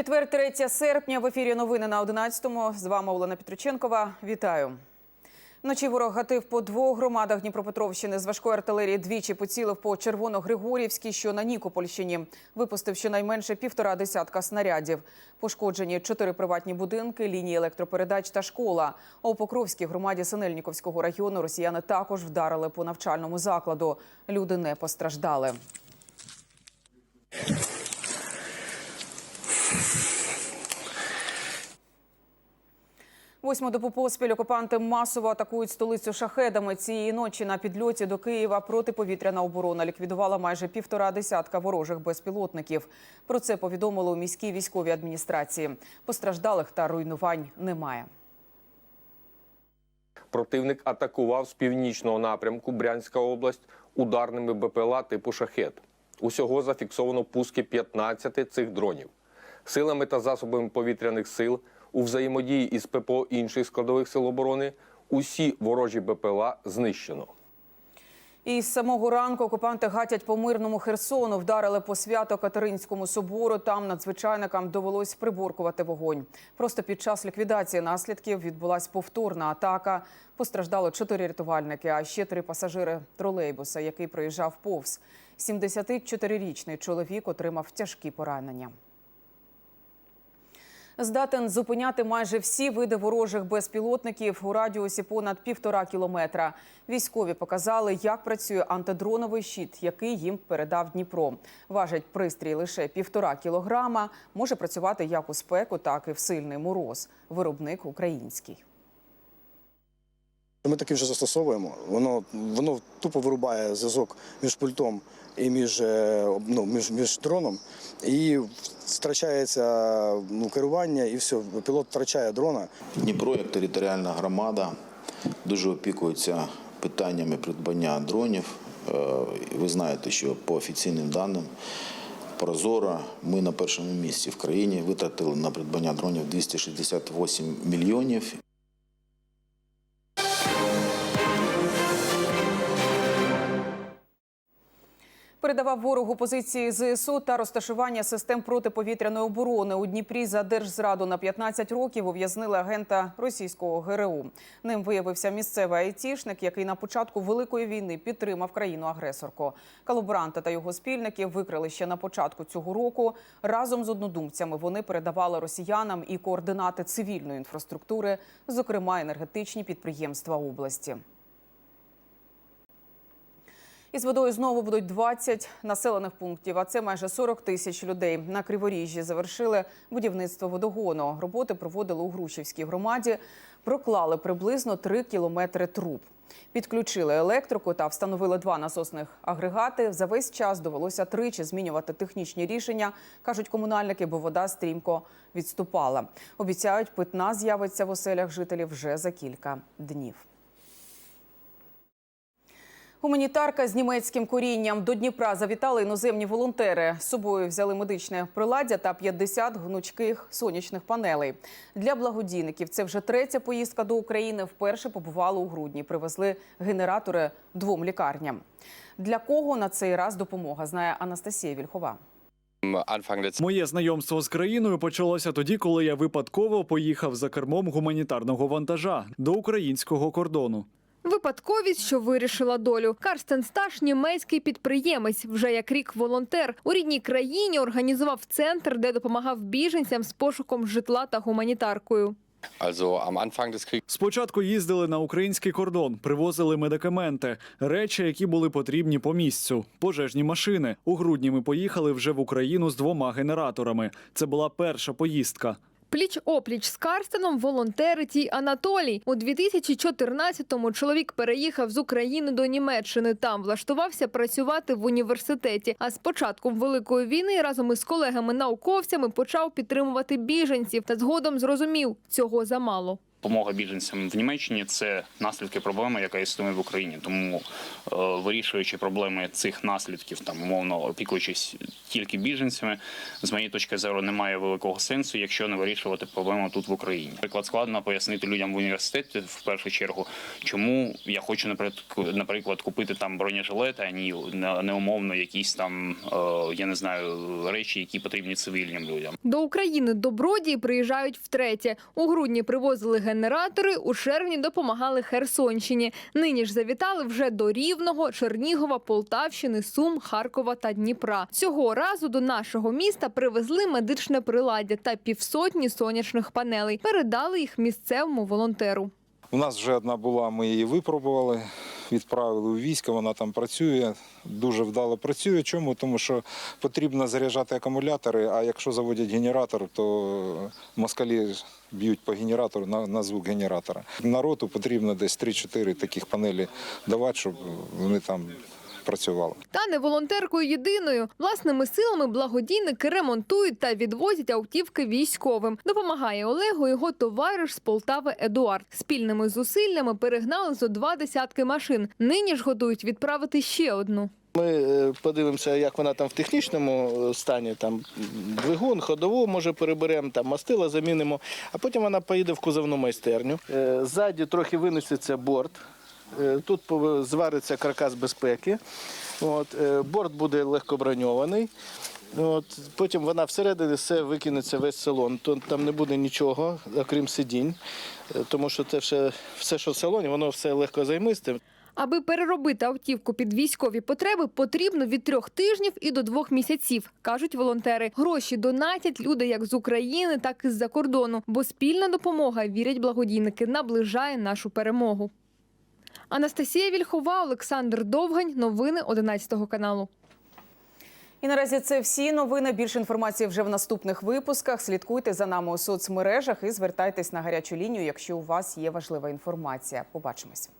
Четвер, 3 серпня. В ефірі новини на 11-му. З вами Олена Петриченкова. Вітаю. Вночі ворог гатив по двох громадах Дніпропетровщини з важкої артилерії двічі поцілив по Червоно-Григорівській, що на Нікопольщині. Випустив щонайменше півтора десятка снарядів. Пошкоджені чотири приватні будинки, лінії електропередач та школа. А у Покровській громаді Синельніковського району росіяни також вдарили по навчальному закладу. Люди не постраждали. Восьму добу поспіль окупанти масово атакують столицю шахедами. Цієї ночі на підльоті до Києва протиповітряна оборона ліквідувала майже півтора десятка ворожих безпілотників. Про це повідомили у міській військовій адміністрації. Постраждалих та руйнувань немає. Противник атакував з північного напрямку Брянська область ударними БПЛА типу шахет. Усього зафіксовано пуски 15 цих дронів. Силами та засобами повітряних сил у взаємодії із ППО інших складових сил оборони усі ворожі БПЛА знищено. І з самого ранку окупанти гатять по мирному Херсону, вдарили по свято-Катеринському собору. Там надзвичайникам довелось приборкувати вогонь. Просто під час ліквідації наслідків відбулась повторна атака. Постраждали чотири рятувальники, а ще три пасажири тролейбуса, який проїжджав повз. 74-річний чоловік отримав тяжкі поранення. Здатен зупиняти майже всі види ворожих безпілотників у радіусі понад півтора кілометра. Військові показали, як працює антидроновий щит, який їм передав Дніпро. Важить пристрій лише півтора кілограма. Може працювати як у спеку, так і в сильний мороз. Виробник український. Ми таки вже застосовуємо. Воно воно тупо вирубає зв'язок між пультом і між, е, ну, між, між дроном, і втрачається ну, керування, і все. Пілот втрачає дрона. Дніпро як територіальна громада дуже опікується питаннями придбання дронів. Е, Ви знаєте, що по офіційним даним Прозоро ми на першому місці в країні витратили на придбання дронів 268 мільйонів. Передавав ворогу позиції ЗСУ та розташування систем протиповітряної оборони у Дніпрі за держзраду на 15 років ув'язнили агента російського ГРУ. Ним виявився місцевий айтішник, який на початку великої війни підтримав країну-агресорку. Колаборанта та його спільників викрили ще на початку цього року. Разом з однодумцями вони передавали росіянам і координати цивільної інфраструктури, зокрема енергетичні підприємства області. Із водою знову будуть 20 населених пунктів, а це майже 40 тисяч людей. На Криворіжжі завершили будівництво водогону. Роботи проводили у Грушівській громаді, проклали приблизно 3 кілометри труб. Підключили електрику та встановили два насосних агрегати. За весь час довелося тричі змінювати технічні рішення, кажуть комунальники, бо вода стрімко відступала. Обіцяють, питна з'явиться в оселях жителів вже за кілька днів. Гуманітарка з німецьким корінням до Дніпра завітали іноземні волонтери. З собою взяли медичне приладдя та 50 гнучких сонячних панелей. Для благодійників це вже третя поїздка до України. Вперше побували у грудні. Привезли генератори двом лікарням. Для кого на цей раз допомога знає Анастасія Вільхова. Моє знайомство з країною почалося тоді, коли я випадково поїхав за кермом гуманітарного вантажа до українського кордону. Випадковість, що вирішила долю. Карстен Сташ – німецький підприємець, вже як рік волонтер. У рідній країні організував центр, де допомагав біженцям з пошуком житла та гуманітаркою. Спочатку їздили на український кордон, привозили медикаменти, речі, які були потрібні по місцю, пожежні машини. У грудні ми поїхали вже в Україну з двома генераторами. Це була перша поїздка. Пліч-опліч з Карстеном волонтерить і Анатолій. У 2014-му чоловік переїхав з України до Німеччини. Там влаштувався працювати в університеті. А з початком Великої війни разом із колегами-науковцями почав підтримувати біженців та згодом зрозумів – цього замало. Допомога біженцям в Німеччині це наслідки проблеми, яка існує в Україні. Тому е, вирішуючи проблеми цих наслідків, там умовно опікуючись тільки біженцями, з моєї точки зору немає великого сенсу, якщо не вирішувати проблему тут в Україні. Наприклад, складно пояснити людям в університеті в першу чергу, чому я хочу наприклад, купити там бронежилети, а не умовно якісь там е, я не знаю речі, які потрібні цивільним людям. До України добродії приїжджають втретє. У грудні привозили генератори, у червні допомагали Херсонщині. Нині ж завітали вже до Рівного, Чернігова, Полтавщини, Сум, Харкова та Дніпра. Цього разу до нашого міста привезли медичне приладдя та півсотні сонячних панелей. Передали їх місцевому волонтеру. У нас вже одна була, ми її випробували, відправили у військо, вона там працює, дуже вдало працює. Чому? Тому що потрібно заряджати акумулятори, а якщо заводять генератор, то москалі б'ють по генератору на, на звук генератора. Народу потрібно десь 3-4 таких панелі давати, щоб вони там працювали. Та не волонтеркою єдиною. Власними силами благодійники ремонтують та відвозять автівки військовим. Допомагає Олегу його товариш з Полтави Едуард. Спільними зусиллями перегнали зо два десятки машин. Нині ж готують відправити ще одну. Ми е, подивимося, як вона там в технічному е, стані. Там двигун, ходову, може переберемо, там мастила замінимо, а потім вона поїде в кузовну майстерню. Е, Ззаді трохи винесеться борт. Е, Тут звариться каркас безпеки. От, е, борт буде легкоброньований. От, потім вона всередині все викинеться весь салон. То там не буде нічого, окрім сидінь, Е, тому що це все, все, що в салоні, воно все легкозаймисте. Аби переробити автівку під військові потреби, потрібно від трьох тижнів і до двох місяців, кажуть волонтери. Гроші донатять люди як з України, так і з-за кордону, бо спільна допомога, вірять благодійники, наближає нашу перемогу. Анастасія Вільхова, Олександр Довгань. Новини 11 каналу. І наразі це всі новини. Більше інформації вже в наступних випусках. Слідкуйте за нами у соцмережах і звертайтесь на гарячу лінію, якщо у вас є важлива інформація. Побачимось.